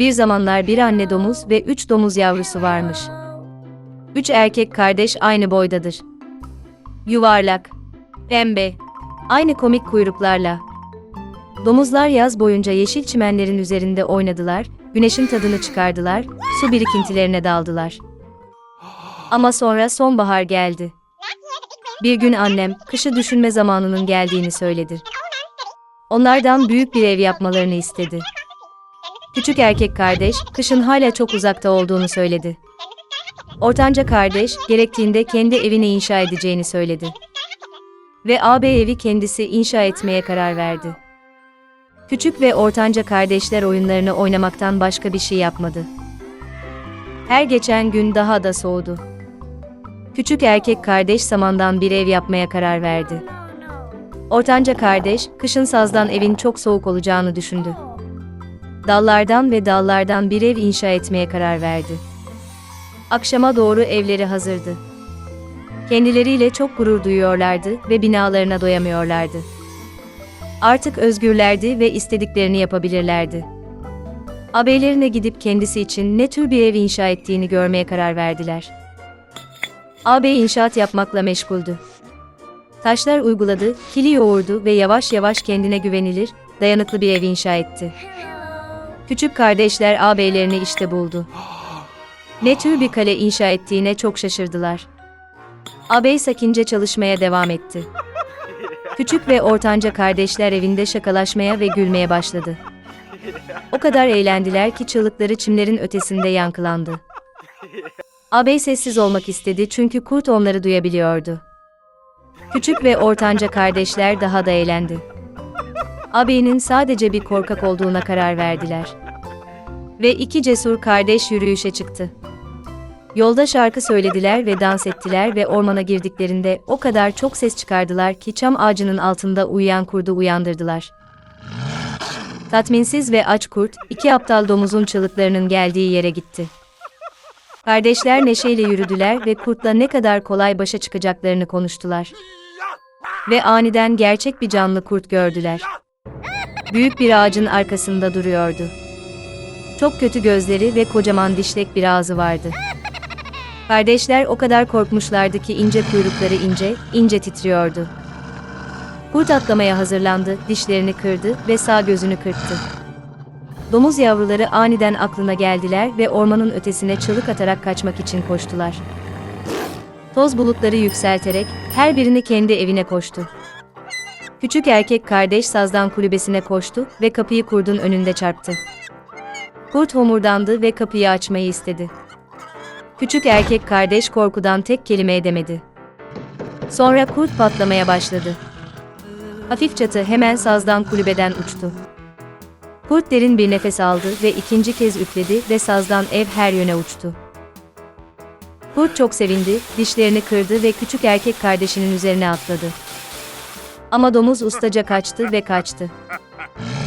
Bir zamanlar bir anne domuz ve üç domuz yavrusu varmış. Üç erkek kardeş aynı boydadır. Yuvarlak, pembe, aynı komik kuyruklarla. Domuzlar yaz boyunca yeşil çimenlerin üzerinde oynadılar, güneşin tadını çıkardılar, su birikintilerine daldılar. Ama sonra sonbahar geldi. Bir gün annem, kışı düşünme zamanının geldiğini söyledi. Onlardan büyük bir ev yapmalarını istedi. Küçük erkek kardeş, kışın hala çok uzakta olduğunu söyledi. Ortanca kardeş, gerektiğinde kendi evini inşa edeceğini söyledi. Ve ağabey evi kendisi inşa etmeye karar verdi. Küçük ve ortanca kardeşler oyunlarını oynamaktan başka bir şey yapmadı. Her geçen gün daha da soğudu. Küçük erkek kardeş samandan bir ev yapmaya karar verdi. Ortanca kardeş, kışın sazdan evin çok soğuk olacağını düşündü. Dallardan ve dallardan bir ev inşa etmeye karar verdi. Akşama doğru evleri hazırdı. Kendileriyle çok gurur duyuyorlardı ve binalarına doyamıyorlardı. Artık özgürlerdi ve istediklerini yapabilirlerdi. Ağabeylerine gidip kendisi için ne tür bir ev inşa ettiğini görmeye karar verdiler. Ağabey inşaat yapmakla meşguldü. Taşlar uyguladı, kili yoğurdu ve yavaş yavaş kendine güvenilir, dayanıklı bir ev inşa etti. Küçük kardeşler ağabeylerini işte buldu. Ne tür bir kale inşa ettiğine çok şaşırdılar. Ağabey sakince çalışmaya devam etti. Küçük ve ortanca kardeşler evinde şakalaşmaya ve gülmeye başladı. O kadar eğlendiler ki çığlıkları çimlerin ötesinde yankılandı. Ağabey sessiz olmak istedi çünkü kurt onları duyabiliyordu. Küçük ve ortanca kardeşler daha da eğlendi. Ağabeyinin sadece bir korkak olduğuna karar verdiler. Ve iki cesur kardeş yürüyüşe çıktı. Yolda şarkı söylediler ve dans ettiler ve ormana girdiklerinde o kadar çok ses çıkardılar ki çam ağacının altında uyuyan kurdu uyandırdılar. Tatminsiz ve aç kurt, iki aptal domuzun çığlıklarının geldiği yere gitti. Kardeşler neşeyle yürüdüler ve kurtla ne kadar kolay başa çıkacaklarını konuştular. Ve aniden gerçek bir canlı kurt gördüler. Büyük bir ağacın arkasında duruyordu. Çok kötü gözleri ve kocaman dişlek bir ağzı vardı. Kardeşler o kadar korkmuşlardı ki ince kuyrukları ince, ince titriyordu. Kurt atlamaya hazırlandı, dişlerini kırdı ve sağ gözünü kırptı. Domuz yavruları aniden aklına geldiler ve ormanın ötesine çığlık atarak kaçmak için koştular. Toz bulutları yükselterek her birini kendi evine koştu. Küçük erkek kardeş sazdan kulübesine koştu ve kapıyı kurdun önünde çarptı. Kurt homurdandı ve kapıyı açmayı istedi. Küçük erkek kardeş korkudan tek kelime edemedi. Sonra kurt patlamaya başladı. Hafif çatı hemen sazdan kulübeden uçtu. Kurt derin bir nefes aldı ve ikinci kez üfledi ve sazdan ev her yöne uçtu. Kurt çok sevindi, dişlerini kırdı ve küçük erkek kardeşinin üzerine atladı. Ama domuz ustaca kaçtı ve kaçtı.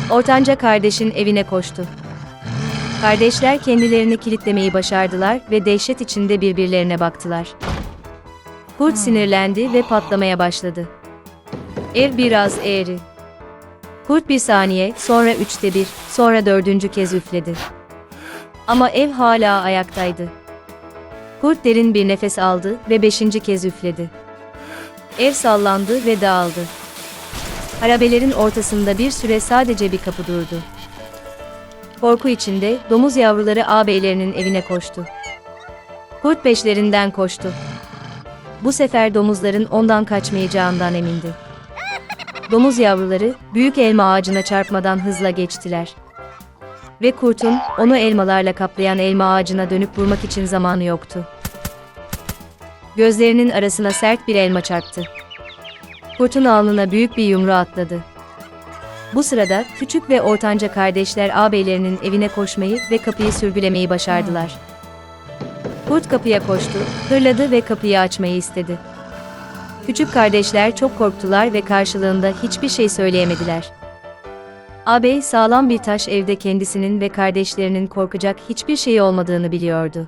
Ortanca kardeşin evine koştu. Kardeşler kendilerini kilitlemeyi başardılar ve dehşet içinde birbirlerine baktılar. Kurt sinirlendi ve patlamaya başladı. Ev biraz eğri. Kurt bir saniye, sonra üçte bir, sonra dördüncü kez üfledi. Ama ev hala ayaktaydı. Kurt derin bir nefes aldı ve beşinci kez üfledi. Ev sallandı ve dağıldı. Harabelerin ortasında bir süre sadece bir kapı durdu. Korku içinde domuz yavruları ağabeylerinin evine koştu. Kurt peşlerinden koştu. Bu sefer domuzların ondan kaçmayacağından emindi. Domuz yavruları büyük elma ağacına çarpmadan hızla geçtiler. Ve kurtun onu elmalarla kaplayan elma ağacına dönüp vurmak için zamanı yoktu. Gözlerinin arasına sert bir elma çarptı. Kurtun alnına büyük bir yumru atladı. Bu sırada küçük ve ortanca kardeşler ağabeylerinin evine koşmayı ve kapıyı sürgülemeyi başardılar. Kurt kapıya koştu, hırladı ve kapıyı açmayı istedi. Küçük kardeşler çok korktular ve karşılığında hiçbir şey söyleyemediler. Ağabey sağlam bir taş evde kendisinin ve kardeşlerinin korkacak hiçbir şey olmadığını biliyordu.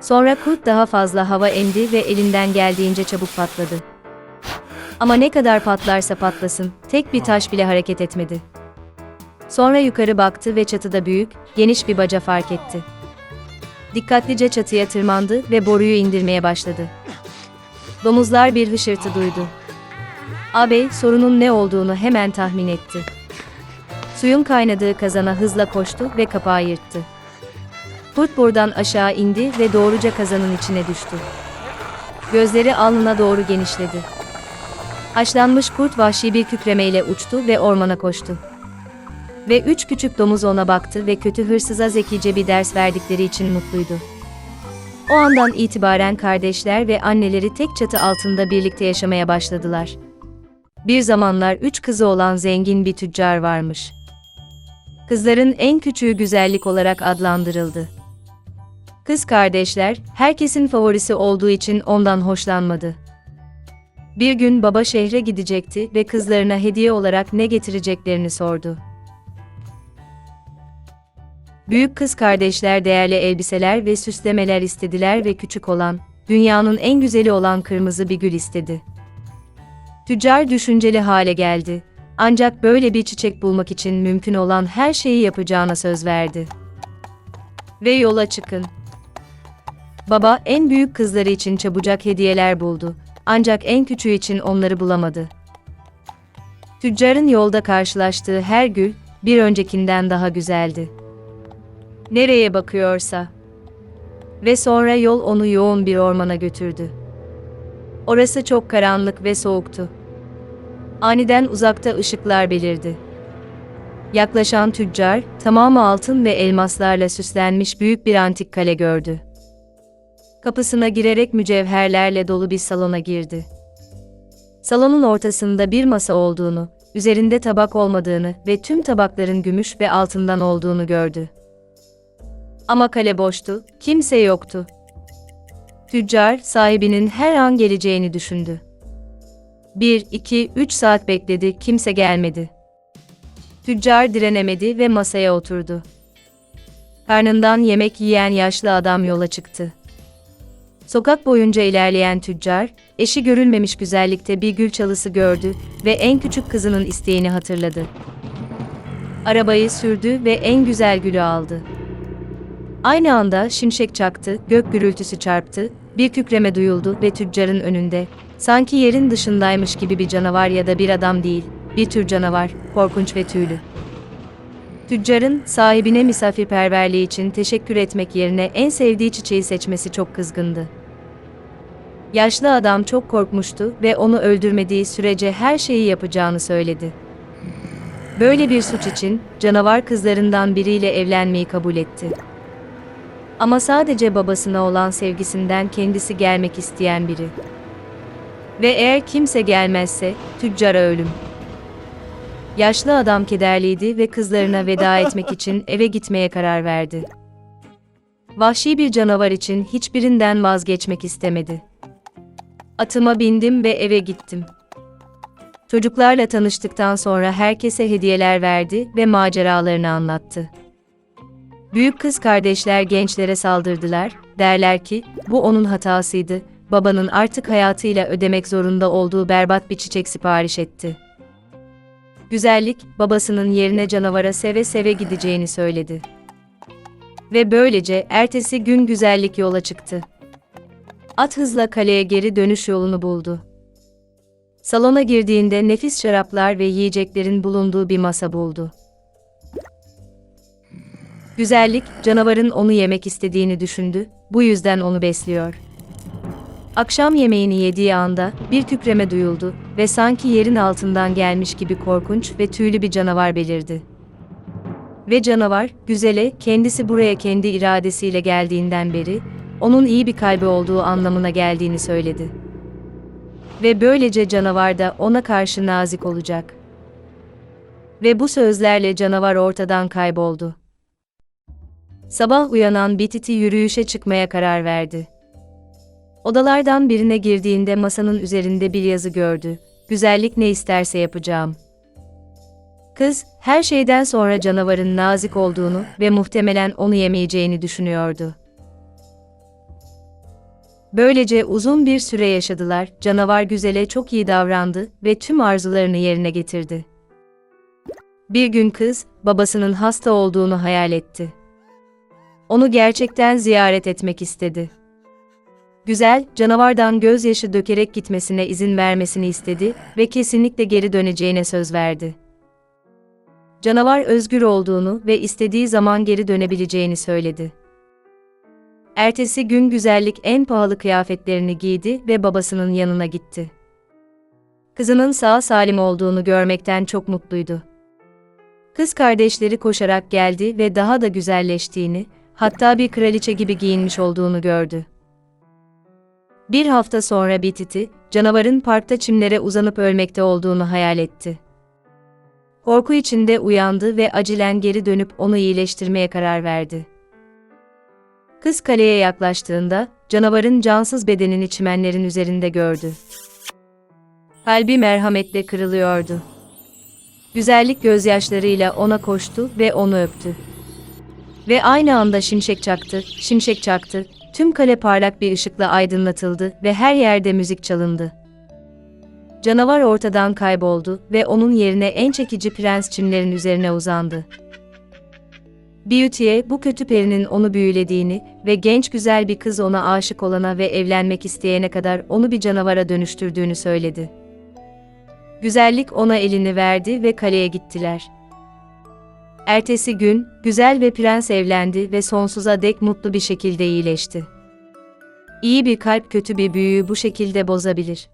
Sonra kurt daha fazla hava emdi ve elinden geldiğince çabuk patladı. Ama ne kadar patlarsa patlasın, tek bir taş bile hareket etmedi. Sonra yukarı baktı ve çatıda büyük, geniş bir baca fark etti. Dikkatlice çatıya tırmandı ve boruyu indirmeye başladı. Domuzlar bir hışırtı duydu. Ağabey sorunun ne olduğunu hemen tahmin etti. Suyun kaynadığı kazana hızla koştu ve kapağı yırttı. Kurt buradan aşağı indi ve doğruca kazanın içine düştü. Gözleri alnına doğru genişledi. Haşlanmış kurt vahşi bir kükremeyle uçtu ve ormana koştu. Ve üç küçük domuz ona baktı ve kötü hırsıza zekice bir ders verdikleri için mutluydu. O andan itibaren kardeşler ve anneleri tek çatı altında birlikte yaşamaya başladılar. Bir zamanlar üç kızı olan zengin bir tüccar varmış. Kızların en küçüğü güzellik olarak adlandırıldı. Kız kardeşler, herkesin favorisi olduğu için ondan hoşlanmadı. Bir gün baba şehre gidecekti ve kızlarına hediye olarak ne getireceklerini sordu. Büyük kız kardeşler değerli elbiseler ve süslemeler istediler ve küçük olan, dünyanın en güzeli olan kırmızı bir gül istedi. Tüccar düşünceli hale geldi. Ancak böyle bir çiçek bulmak için mümkün olan her şeyi yapacağına söz verdi. Ve yola çıkın. Baba en büyük kızları için çabucak hediyeler buldu. Ancak en küçüğü için onları bulamadı. Tüccarın yolda karşılaştığı her gül bir öncekinden daha güzeldi. Nereye bakıyorsa. Ve sonra yol onu yoğun bir ormana götürdü. Orası çok karanlık ve soğuktu. Aniden uzakta ışıklar belirdi. Yaklaşan tüccar, tamamı altın ve elmaslarla süslenmiş büyük bir antik kale gördü. Kapısına girerek mücevherlerle dolu bir salona girdi. Salonun ortasında bir masa olduğunu, üzerinde tabak olmadığını ve tüm tabakların gümüş ve altından olduğunu gördü. Ama kale boştu, kimse yoktu. Tüccar, sahibinin her an geleceğini düşündü. Bir, iki, üç saat bekledi, kimse gelmedi. Tüccar direnemedi ve masaya oturdu. Karnından yemek yiyen yaşlı adam yola çıktı. Sokak boyunca ilerleyen tüccar, eşi görülmemiş güzellikte bir gül çalısı gördü ve en küçük kızının isteğini hatırladı. Arabayı sürdü ve en güzel gülü aldı. Aynı anda şimşek çaktı, gök gürültüsü çarptı, bir kükreme duyuldu ve tüccarın önünde, sanki yerin dışındaymış gibi bir canavar ya da bir adam değil, bir tür canavar, korkunç ve tüylü. Tüccarın sahibine misafirperverliği için teşekkür etmek yerine en sevdiği çiçeği seçmesi çok kızgındı. Yaşlı adam çok korkmuştu ve onu öldürmediği sürece her şeyi yapacağını söyledi. Böyle bir suç için canavar kızlarından biriyle evlenmeyi kabul etti. Ama sadece babasına olan sevgisinden kendisi gelmek isteyen biri. Ve eğer kimse gelmezse tüccara ölüm. Yaşlı adam kederliydi ve kızlarına veda etmek için eve gitmeye karar verdi. Vahşi bir canavar için hiçbirinden vazgeçmek istemedi. Atıma bindim ve eve gittim. Çocuklarla tanıştıktan sonra herkese hediyeler verdi ve maceralarını anlattı. Büyük kız kardeşler gençlere saldırdılar, derler ki, bu onun hatasıydı, babanın artık hayatıyla ödemek zorunda olduğu berbat bir çiçek sipariş etti. Güzellik, babasının yerine canavara seve seve gideceğini söyledi. Ve böylece ertesi gün güzellik yola çıktı. At hızla kaleye geri dönüş yolunu buldu. Salona girdiğinde nefis şaraplar ve yiyeceklerin bulunduğu bir masa buldu. Güzellik, canavarın onu yemek istediğini düşündü, bu yüzden onu besliyor. Akşam yemeğini yediği anda bir kükreme duyuldu ve sanki yerin altından gelmiş gibi korkunç ve tüylü bir canavar belirdi. Ve canavar, güzele, kendisi buraya kendi iradesiyle geldiğinden beri, onun iyi bir kalbi olduğu anlamına geldiğini söyledi. Ve böylece canavar da ona karşı nazik olacak. Ve bu sözlerle canavar ortadan kayboldu. Sabah uyanan Bititi yürüyüşe çıkmaya karar verdi. Odalardan birine girdiğinde masanın üzerinde bir yazı gördü. Güzellik ne isterse yapacağım. Kız, her şeyden sonra canavarın nazik olduğunu ve muhtemelen onu yemeyeceğini düşünüyordu. Böylece uzun bir süre yaşadılar, canavar güzele çok iyi davrandı ve tüm arzularını yerine getirdi. Bir gün kız, babasının hasta olduğunu hayal etti. Onu gerçekten ziyaret etmek istedi. Güzel, canavardan gözyaşı dökerek gitmesine izin vermesini istedi ve kesinlikle geri döneceğine söz verdi. Canavar özgür olduğunu ve istediği zaman geri dönebileceğini söyledi. Ertesi gün güzellik en pahalı kıyafetlerini giydi ve babasının yanına gitti. Kızının sağ salim olduğunu görmekten çok mutluydu. Kız kardeşleri koşarak geldi ve daha da güzelleştiğini, hatta bir kraliçe gibi giyinmiş olduğunu gördü. Bir hafta sonra Bititi, canavarın parkta çimlere uzanıp ölmekte olduğunu hayal etti. Korku içinde uyandı ve acilen geri dönüp onu iyileştirmeye karar verdi. Kız kaleye yaklaştığında, canavarın cansız bedenini çimenlerin üzerinde gördü. Kalbi merhametle kırılıyordu. Güzellik gözyaşlarıyla ona koştu ve onu öptü. Ve aynı anda şimşek çaktı, şimşek çaktı, tüm kale parlak bir ışıkla aydınlatıldı ve her yerde müzik çalındı. Canavar ortadan kayboldu ve onun yerine en çekici prens çimlerin üzerine uzandı. Beauty'ye bu kötü perinin onu büyülediğini ve genç güzel bir kız ona aşık olana ve evlenmek isteyene kadar onu bir canavara dönüştürdüğünü söyledi. Güzellik ona elini verdi ve kaleye gittiler. Ertesi gün, güzel ve prens evlendi ve sonsuza dek mutlu bir şekilde iyileşti. İyi bir kalp kötü bir büyüyü bu şekilde bozabilir.